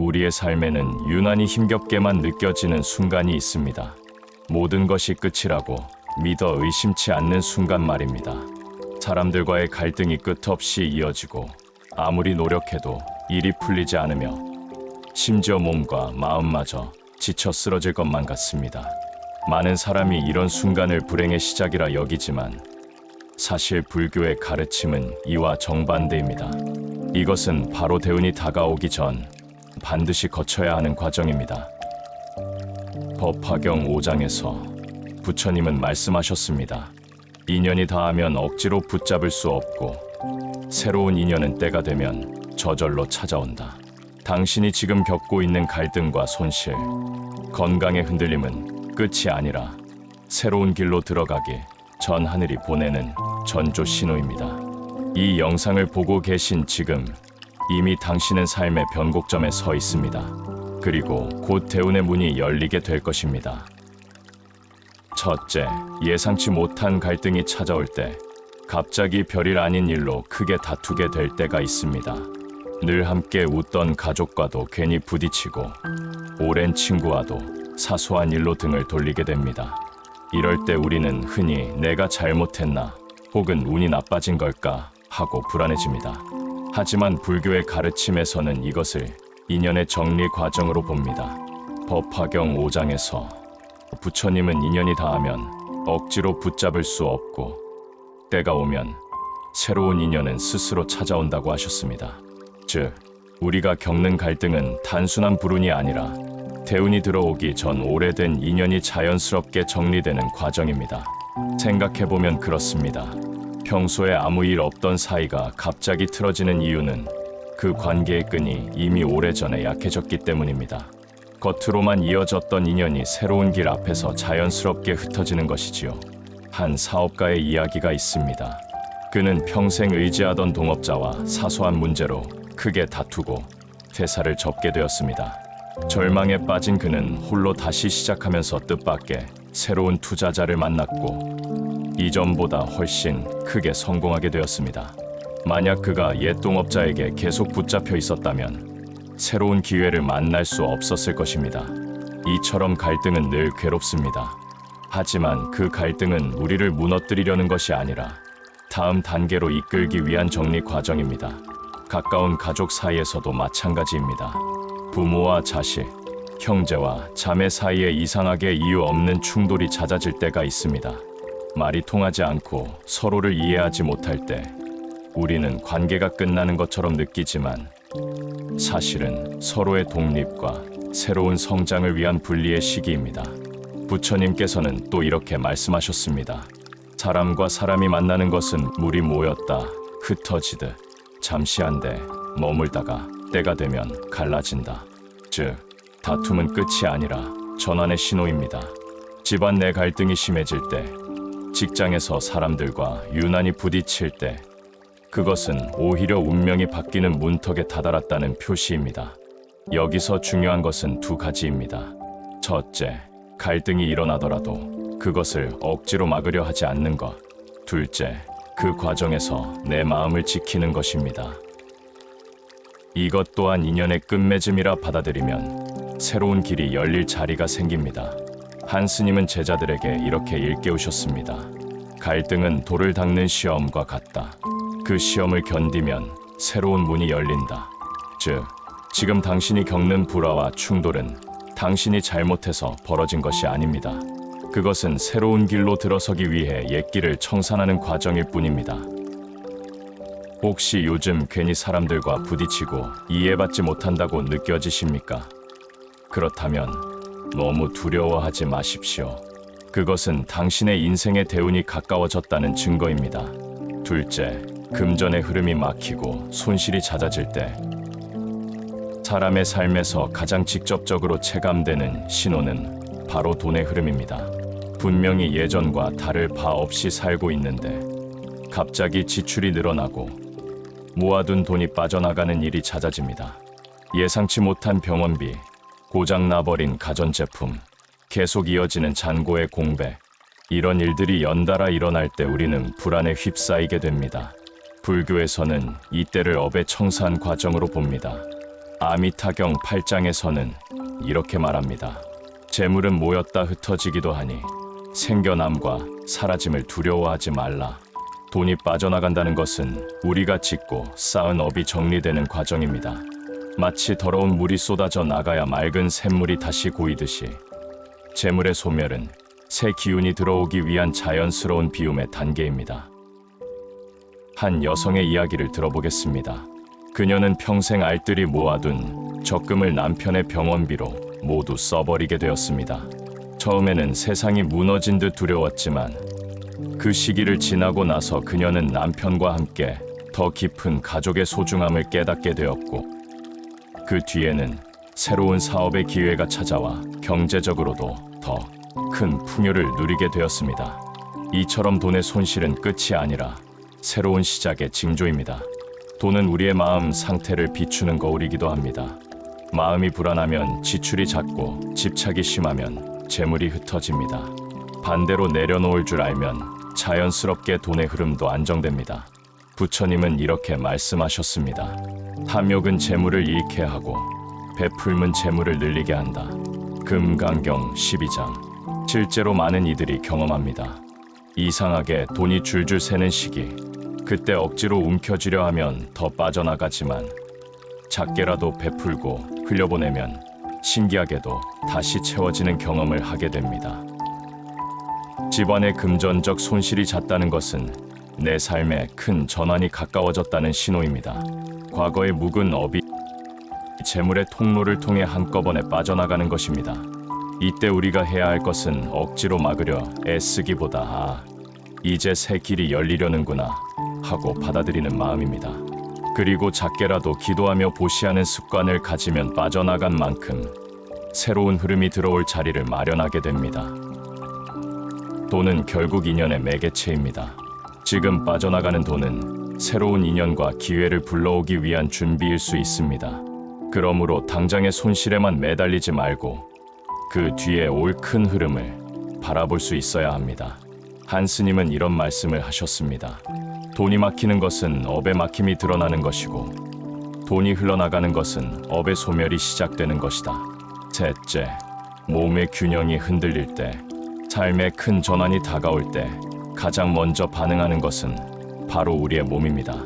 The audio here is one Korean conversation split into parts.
우리의 삶에는 유난히 힘겹게만 느껴지는 순간이 있습니다. 모든 것이 끝이라고 믿어 의심치 않는 순간 말입니다. 사람들과의 갈등이 끝없이 이어지고 아무리 노력해도 일이 풀리지 않으며 심지어 몸과 마음마저 지쳐 쓰러질 것만 같습니다. 많은 사람이 이런 순간을 불행의 시작이라 여기지만 사실 불교의 가르침은 이와 정반대입니다. 이것은 바로 대운이 다가오기 전 반드시 거쳐야 하는 과정입니다. 법화경 5장에서 부처님은 말씀하셨습니다. 인연이 닿으면 억지로 붙잡을 수 없고 새로운 인연은 때가 되면 저절로 찾아온다. 당신이 지금 겪고 있는 갈등과 손실, 건강의 흔들림은 끝이 아니라 새로운 길로 들어가기 전 하늘이 보내는 전조 신호입니다. 이 영상을 보고 계신 지금 이미 당신은 삶의 변곡점에 서 있습니다. 그리고 곧 대운의 문이 열리게 될 것입니다. 첫째, 예상치 못한 갈등이 찾아올 때 갑자기 별일 아닌 일로 크게 다투게 될 때가 있습니다. 늘 함께 웃던 가족과도 괜히 부딪히고 오랜 친구와도 사소한 일로 등을 돌리게 됩니다. 이럴 때 우리는 흔히 내가 잘못했나 혹은 운이 나빠진 걸까 하고 불안해집니다. 하지만 불교의 가르침에서는 이것을 인연의 정리 과정으로 봅니다. 법화경 5장에서 부처님은 인연이 닿으면 억지로 붙잡을 수 없고 때가 오면 새로운 인연은 스스로 찾아온다고 하셨습니다. 즉, 우리가 겪는 갈등은 단순한 불운이 아니라 대운이 들어오기 전 오래된 인연이 자연스럽게 정리되는 과정입니다. 생각해보면 그렇습니다. 평소에 아무 일 없던 사이가 갑자기 틀어지는 이유는 그 관계의 끈이 이미 오래전에 약해졌기 때문입니다. 겉으로만 이어졌던 인연이 새로운 길 앞에서 자연스럽게 흩어지는 것이지요. 한 사업가의 이야기가 있습니다. 그는 평생 의지하던 동업자와 사소한 문제로 크게 다투고 회사를 접게 되었습니다. 절망에 빠진 그는 홀로 다시 시작하면서 뜻밖의 새로운 투자자를 만났고 이전보다 훨씬 크게 성공하게 되었습니다. 만약 그가 옛 동업자에게 계속 붙잡혀 있었다면 새로운 기회를 만날 수 없었을 것입니다. 이처럼 갈등은 늘 괴롭습니다. 하지만 그 갈등은 우리를 무너뜨리려는 것이 아니라 다음 단계로 이끌기 위한 정리 과정입니다. 가까운 가족 사이에서도 마찬가지입니다. 부모와 자식, 형제와 자매 사이에 이상하게 이유 없는 충돌이 잦아질 때가 있습니다. 말이 통하지 않고 서로를 이해하지 못할 때 우리는 관계가 끝나는 것처럼 느끼지만 사실은 서로의 독립과 새로운 성장을 위한 분리의 시기입니다. 부처님께서는 또 이렇게 말씀하셨습니다. 사람과 사람이 만나는 것은 물이 모였다 흩어지듯 잠시 한데 머물다가 때가 되면 갈라진다. 즉 다툼은 끝이 아니라 전환의 신호입니다. 집안 내 갈등이 심해질 때, 직장에서 사람들과 유난히 부딪힐 때, 그것은 오히려 운명이 바뀌는 문턱에 다다랐다는 표시입니다. 여기서 중요한 것은 두 가지입니다. 첫째, 갈등이 일어나더라도 그것을 억지로 막으려 하지 않는 것. 둘째, 그 과정에서 내 마음을 지키는 것입니다. 이것 또한 인연의 끝맺음이라 받아들이면 새로운 길이 열릴 자리가 생깁니다. 한 스님은 제자들에게 이렇게 일깨우셨습니다. 갈등은 돌을 닦는 시험과 같다. 그 시험을 견디면 새로운 문이 열린다. 즉, 지금 당신이 겪는 불화와 충돌은 당신이 잘못해서 벌어진 것이 아닙니다. 그것은 새로운 길로 들어서기 위해 옛길을 청산하는 과정일 뿐입니다. 혹시 요즘 괜히 사람들과 부딪히고 이해받지 못한다고 느껴지십니까? 그렇다면 너무 두려워하지 마십시오. 그것은 당신의 인생의 대운이 가까워졌다는 증거입니다. 둘째, 금전의 흐름이 막히고 손실이 잦아질 때 사람의 삶에서 가장 직접적으로 체감되는 신호는 바로 돈의 흐름입니다. 분명히 예전과 다를 바 없이 살고 있는데 갑자기 지출이 늘어나고 모아둔 돈이 빠져나가는 일이 잦아집니다. 예상치 못한 병원비, 고장 나버린 가전제품, 계속 이어지는 잔고의 공백, 이런 일들이 연달아 일어날 때 우리는 불안에 휩싸이게 됩니다. 불교에서는 이때를 업의 청산 과정으로 봅니다. 아미타경 8장에서는 이렇게 말합니다. 재물은 모였다 흩어지기도 하니 생겨남과 사라짐을 두려워하지 말라. 돈이 빠져나간다는 것은 우리가 짓고 쌓은 업이 정리되는 과정입니다. 마치 더러운 물이 쏟아져 나가야 맑은 샘물이 다시 고이듯이 재물의 소멸은 새 기운이 들어오기 위한 자연스러운 비움의 단계입니다. 한 여성의 이야기를 들어보겠습니다. 그녀는 평생 알뜰히 모아둔 적금을 남편의 병원비로 모두 써버리게 되었습니다. 처음에는 세상이 무너진 듯 두려웠지만 그 시기를 지나고 나서 그녀는 남편과 함께 더 깊은 가족의 소중함을 깨닫게 되었고 그 뒤에는 새로운 사업의 기회가 찾아와 경제적으로도 더 큰 풍요를 누리게 되었습니다. 이처럼 돈의 손실은 끝이 아니라 새로운 시작의 징조입니다. 돈은 우리의 마음 상태를 비추는 거울이기도 합니다. 마음이 불안하면 지출이 잦고 집착이 심하면 재물이 흩어집니다. 반대로 내려놓을 줄 알면 자연스럽게 돈의 흐름도 안정됩니다. 부처님은 이렇게 말씀하셨습니다. 탐욕은 재물을 잃게 하고 베풀면 재물을 늘리게 한다. 금강경 12장. 실제로 많은 이들이 경험합니다. 이상하게 돈이 줄줄 새는 시기. 그때 억지로 움켜쥐려 하면 더 빠져나가지만 작게라도 베풀고 흘려보내면 신기하게도 다시 채워지는 경험을 하게 됩니다. 집안의 금전적 손실이 잦다는 것은 내 삶에 큰 전환이 가까워졌다는 신호입니다. 과거의 묵은 업이 재물의 통로를 통해 한꺼번에 빠져나가는 것입니다. 이때 우리가 해야 할 것은 억지로 막으려 애쓰기보다 아, 이제 새 길이 열리려는구나 하고 받아들이는 마음입니다. 그리고 작게라도 기도하며 보시하는 습관을 가지면 빠져나간 만큼 새로운 흐름이 들어올 자리를 마련하게 됩니다. 돈은 결국 인연의 매개체입니다. 지금 빠져나가는 돈은 새로운 인연과 기회를 불러오기 위한 준비일 수 있습니다. 그러므로 당장의 손실에만 매달리지 말고 그 뒤에 올 큰 흐름을 바라볼 수 있어야 합니다. 한 스님은 이런 말씀을 하셨습니다. 돈이 막히는 것은 업의 막힘이 드러나는 것이고 돈이 흘러나가는 것은 업의 소멸이 시작되는 것이다. 셋째, 몸의 균형이 흔들릴 때, 삶의 큰 전환이 다가올 때 가장 먼저 반응하는 것은 바로 우리의 몸입니다.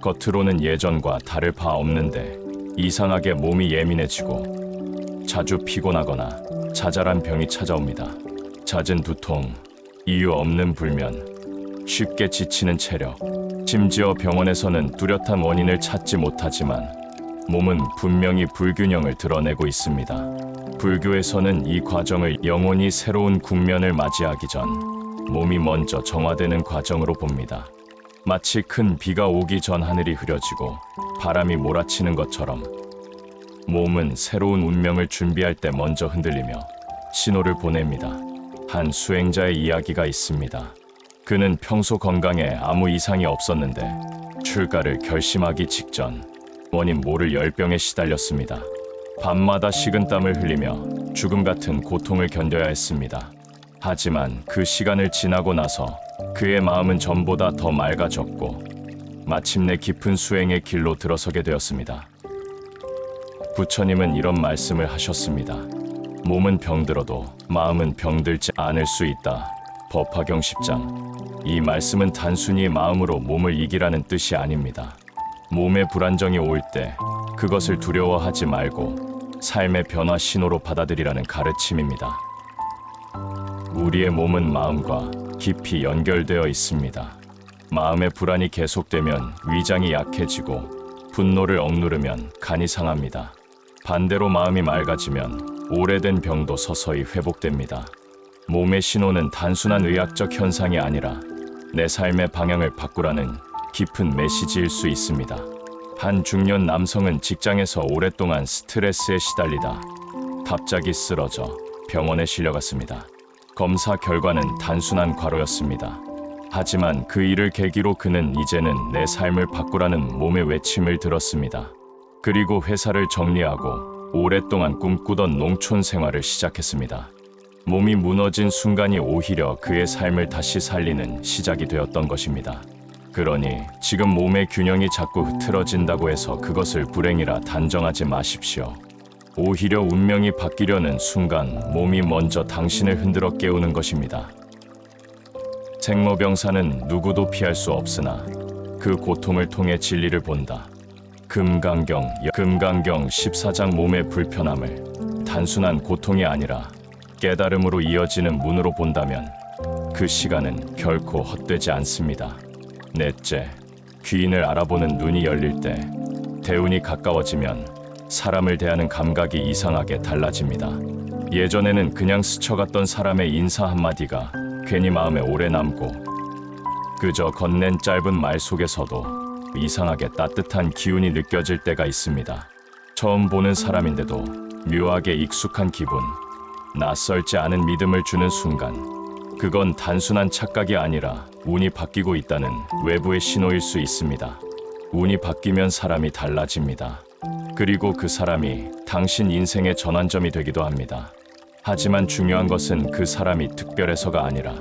겉으로는 예전과 다를 바 없는데 이상하게 몸이 예민해지고 자주 피곤하거나 자잘한 병이 찾아옵니다. 잦은 두통, 이유 없는 불면, 쉽게 지치는 체력, 심지어 병원에서는 뚜렷한 원인을 찾지 못하지만 몸은 분명히 불균형을 드러내고 있습니다. 불교에서는 이 과정을 영혼이 새로운 국면을 맞이하기 전 몸이 먼저 정화되는 과정으로 봅니다. 마치 큰 비가 오기 전 하늘이 흐려지고 바람이 몰아치는 것처럼 몸은 새로운 운명을 준비할 때 먼저 흔들리며 신호를 보냅니다. 한 수행자의 이야기가 있습니다. 그는 평소 건강에 아무 이상이 없었는데 출가를 결심하기 직전 원인 모를 열병에 시달렸습니다. 밤마다 식은 땀을 흘리며 죽음 같은 고통을 견뎌야 했습니다. 하지만 그 시간을 지나고 나서 그의 마음은 전보다 더 맑아졌고 마침내 깊은 수행의 길로 들어서게 되었습니다. 부처님은 이런 말씀을 하셨습니다. 몸은 병들어도 마음은 병들지 않을 수 있다. 법화경 10장. 이 말씀은 단순히 마음으로 몸을 이기라는 뜻이 아닙니다. 몸의 불안정이 올 때 그것을 두려워하지 말고 삶의 변화 신호로 받아들이라는 가르침입니다. 우리의 몸은 마음과 깊이 연결되어 있습니다. 마음의 불안이 계속되면 위장이 약해지고 분노를 억누르면 간이 상합니다. 반대로 마음이 맑아지면 오래된 병도 서서히 회복됩니다. 몸의 신호는 단순한 의학적 현상이 아니라 내 삶의 방향을 바꾸라는 깊은 메시지일 수 있습니다. 한 중년 남성은 직장에서 오랫동안 스트레스에 시달리다 갑자기 쓰러져 병원에 실려갔습니다. 검사 결과는 단순한 과로였습니다. 하지만 그 일을 계기로 그는 이제는 내 삶을 바꾸라는 몸의 외침을 들었습니다. 그리고 회사를 정리하고 오랫동안 꿈꾸던 농촌 생활을 시작했습니다. 몸이 무너진 순간이 오히려 그의 삶을 다시 살리는 시작이 되었던 것입니다. 그러니 지금 몸의 균형이 자꾸 흐트러진다고 해서 그것을 불행이라 단정하지 마십시오. 오히려 운명이 바뀌려는 순간 몸이 먼저 당신을 흔들어 깨우는 것입니다. 생로병사는 누구도 피할 수 없으나 그 고통을 통해 진리를 본다. 금강경 금강경 14장 몸의 불편함을 단순한 고통이 아니라 깨달음으로 이어지는 문으로 본다면 그 시간은 결코 헛되지 않습니다. 넷째, 귀인을 알아보는 눈이 열릴 때 대운이 가까워지면 사람을 대하는 감각이 이상하게 달라집니다. 예전에는 그냥 스쳐갔던 사람의 인사 한마디가 괜히 마음에 오래 남고 그저 건넨 짧은 말 속에서도 이상하게 따뜻한 기운이 느껴질 때가 있습니다. 처음 보는 사람인데도 묘하게 익숙한 기분, 낯설지 않은 믿음을 주는 순간 그건 단순한 착각이 아니라 운이 바뀌고 있다는 외부의 신호일 수 있습니다. 운이 바뀌면 사람이 달라집니다. 그리고 그 사람이 당신 인생의 전환점이 되기도 합니다. 하지만 중요한 것은 그 사람이 특별해서가 아니라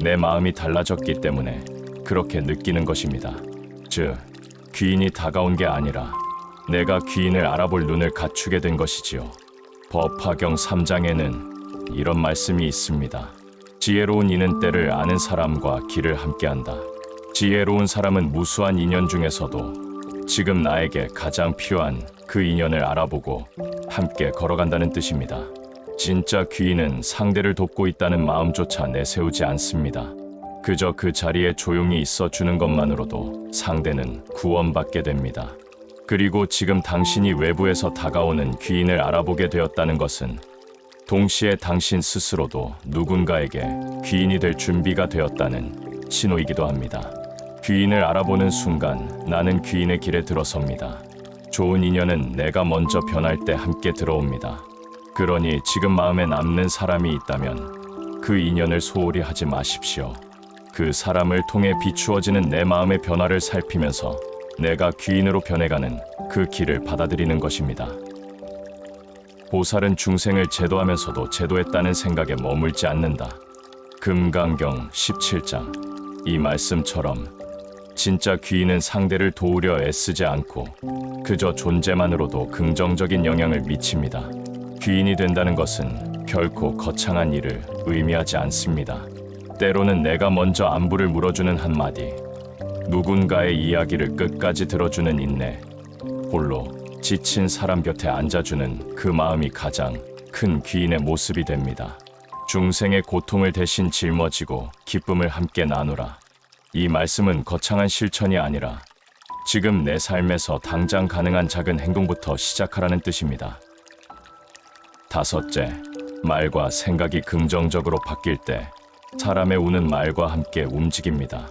내 마음이 달라졌기 때문에 그렇게 느끼는 것입니다. 즉, 귀인이 다가온 게 아니라 내가 귀인을 알아볼 눈을 갖추게 된 것이지요. 법화경 3장에는 이런 말씀이 있습니다. 지혜로운 이는 때를 아는 사람과 길을 함께한다. 지혜로운 사람은 무수한 인연 중에서도 지금 나에게 가장 필요한 그 인연을 알아보고 함께 걸어간다는 뜻입니다. 진짜 귀인은 상대를 돕고 있다는 마음조차 내세우지 않습니다. 그저 그 자리에 조용히 있어 주는 것만으로도 상대는 구원받게 됩니다. 그리고 지금 당신이 외부에서 다가오는 귀인을 알아보게 되었다는 것은 동시에 당신 스스로도 누군가에게 귀인이 될 준비가 되었다는 신호이기도 합니다. 귀인을 알아보는 순간 나는 귀인의 길에 들어섭니다. 좋은 인연은 내가 먼저 변할 때 함께 들어옵니다. 그러니 지금 마음에 남는 사람이 있다면 그 인연을 소홀히 하지 마십시오. 그 사람을 통해 비추어지는 내 마음의 변화를 살피면서 내가 귀인으로 변해가는 그 길을 받아들이는 것입니다. 보살은 중생을 제도하면서도 제도했다는 생각에 머물지 않는다. 금강경 17장 이 말씀처럼 진짜 귀인은 상대를 도우려 애쓰지 않고 그저 존재만으로도 긍정적인 영향을 미칩니다. 귀인이 된다는 것은 결코 거창한 일을 의미하지 않습니다. 때로는 내가 먼저 안부를 물어주는 한마디, 누군가의 이야기를 끝까지 들어주는 인내, 홀로 지친 사람 곁에 앉아주는 그 마음이 가장 큰 귀인의 모습이 됩니다. 중생의 고통을 대신 짊어지고 기쁨을 함께 나누라. 이 말씀은 거창한 실천이 아니라 지금 내 삶에서 당장 가능한 작은 행동부터 시작하라는 뜻입니다. 다섯째, 말과 생각이 긍정적으로 바뀔 때 사람의 우는 말과 함께 움직입니다.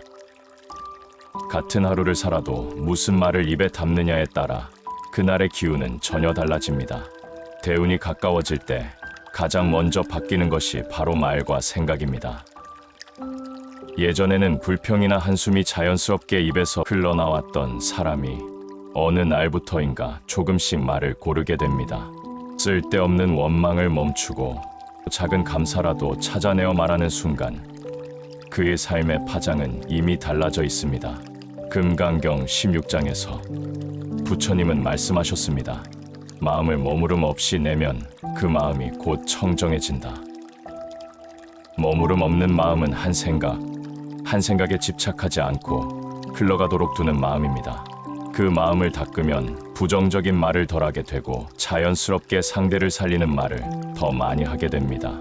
같은 하루를 살아도 무슨 말을 입에 담느냐에 따라 그날의 기운은 전혀 달라집니다. 대운이 가까워질 때 가장 먼저 바뀌는 것이 바로 말과 생각입니다. 예전에는 불평이나 한숨이 자연스럽게 입에서 흘러나왔던 사람이 어느 날부터인가 조금씩 말을 고르게 됩니다. 쓸데없는 원망을 멈추고 작은 감사라도 찾아내어 말하는 순간 그의 삶의 파장은 이미 달라져 있습니다. 금강경 16장에서 부처님은 말씀하셨습니다. 마음을 머무름 없이 내면 그 마음이 곧 청정해진다. 머무름 없는 마음은 한 생각, 한 생각에 집착하지 않고 흘러가도록 두는 마음입니다. 그 마음을 닦으면 부정적인 말을 덜하게 되고 자연스럽게 상대를 살리는 말을 더 많이 하게 됩니다.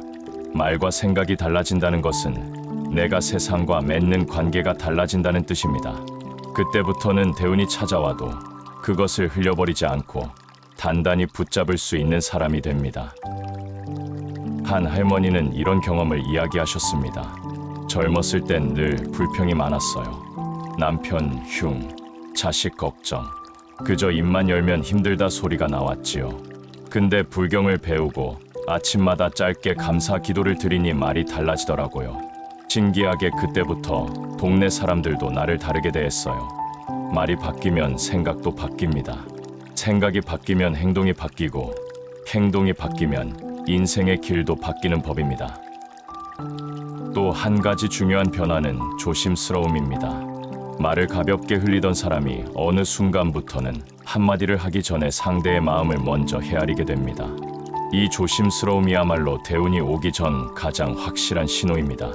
말과 생각이 달라진다는 것은 내가 세상과 맺는 관계가 달라진다는 뜻입니다. 그때부터는 대운이 찾아와도 그것을 흘려버리지 않고 단단히 붙잡을 수 있는 사람이 됩니다. 한 할머니는 이런 경험을 이야기하셨습니다. 젊었을 땐 늘 불평이 많았어요. 남편 흉, 자식 걱정. 그저 입만 열면 힘들다 소리가 나왔지요. 근데 불경을 배우고 아침마다 짧게 감사 기도를 드리니 말이 달라지더라고요. 신기하게 그때부터 동네 사람들도 나를 다르게 대했어요. 말이 바뀌면 생각도 바뀝니다. 생각이 바뀌면 행동이 바뀌고 행동이 바뀌면 인생의 길도 바뀌는 법입니다. 또 한 가지 중요한 변화는 조심스러움입니다. 말을 가볍게 흘리던 사람이 어느 순간부터는 한마디를 하기 전에 상대의 마음을 먼저 헤아리게 됩니다. 이 조심스러움이야말로 대운이 오기 전 가장 확실한 신호입니다.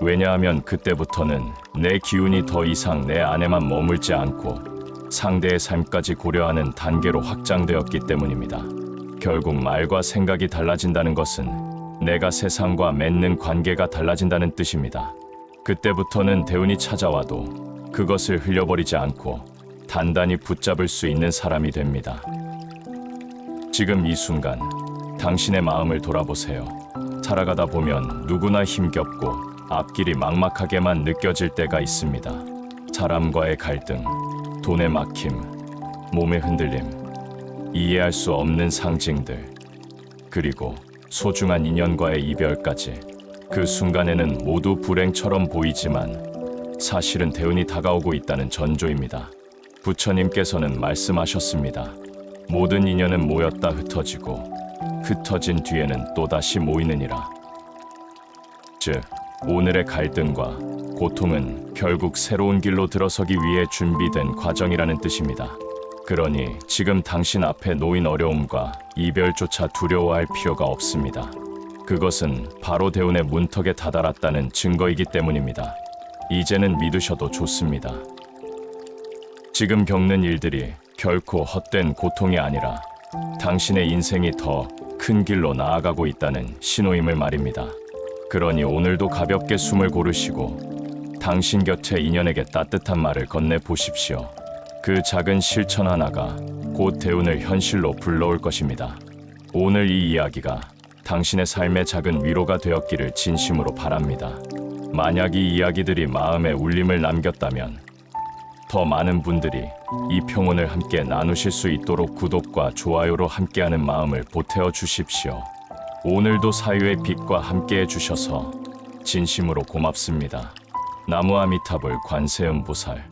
왜냐하면 그때부터는 내 기운이 더 이상 내 안에만 머물지 않고 상대의 삶까지 고려하는 단계로 확장되었기 때문입니다. 결국 말과 생각이 달라진다는 것은 내가 세상과 맺는 관계가 달라진다는 뜻입니다. 그때부터는 대운이 찾아와도 그것을 흘려버리지 않고 단단히 붙잡을 수 있는 사람이 됩니다. 지금 이 순간 당신의 마음을 돌아보세요. 살아가다 보면 누구나 힘겹고 앞길이 막막하게만 느껴질 때가 있습니다. 사람과의 갈등, 돈의 막힘, 몸의 흔들림, 이해할 수 없는 상징들, 그리고 소중한 인연과의 이별까지 그 순간에는 모두 불행처럼 보이지만 사실은 대운이 다가오고 있다는 전조입니다. 부처님께서는 말씀하셨습니다. 모든 인연은 모였다 흩어지고 흩어진 뒤에는 또다시 모이느니라. 즉, 오늘의 갈등과 고통은 결국 새로운 길로 들어서기 위해 준비된 과정이라는 뜻입니다. 그러니 지금 당신 앞에 놓인 어려움과 이별조차 두려워할 필요가 없습니다. 그것은 바로 대운의 문턱에 다다랐다는 증거이기 때문입니다. 이제는 믿으셔도 좋습니다. 지금 겪는 일들이 결코 헛된 고통이 아니라 당신의 인생이 더 큰 길로 나아가고 있다는 신호임을 말입니다. 그러니 오늘도 가볍게 숨을 고르시고 당신 곁에 인연에게 따뜻한 말을 건네 보십시오. 그 작은 실천 하나가 곧 대운을 현실로 불러올 것입니다. 오늘 이 이야기가 당신의 삶의 작은 위로가 되었기를 진심으로 바랍니다. 만약 이 이야기들이 마음에 울림을 남겼다면 더 많은 분들이 이 평온을 함께 나누실 수 있도록 구독과 좋아요로 함께하는 마음을 보태어 주십시오. 오늘도 사유의 빛과 함께해 주셔서 진심으로 고맙습니다. 나무아미타불 관세음보살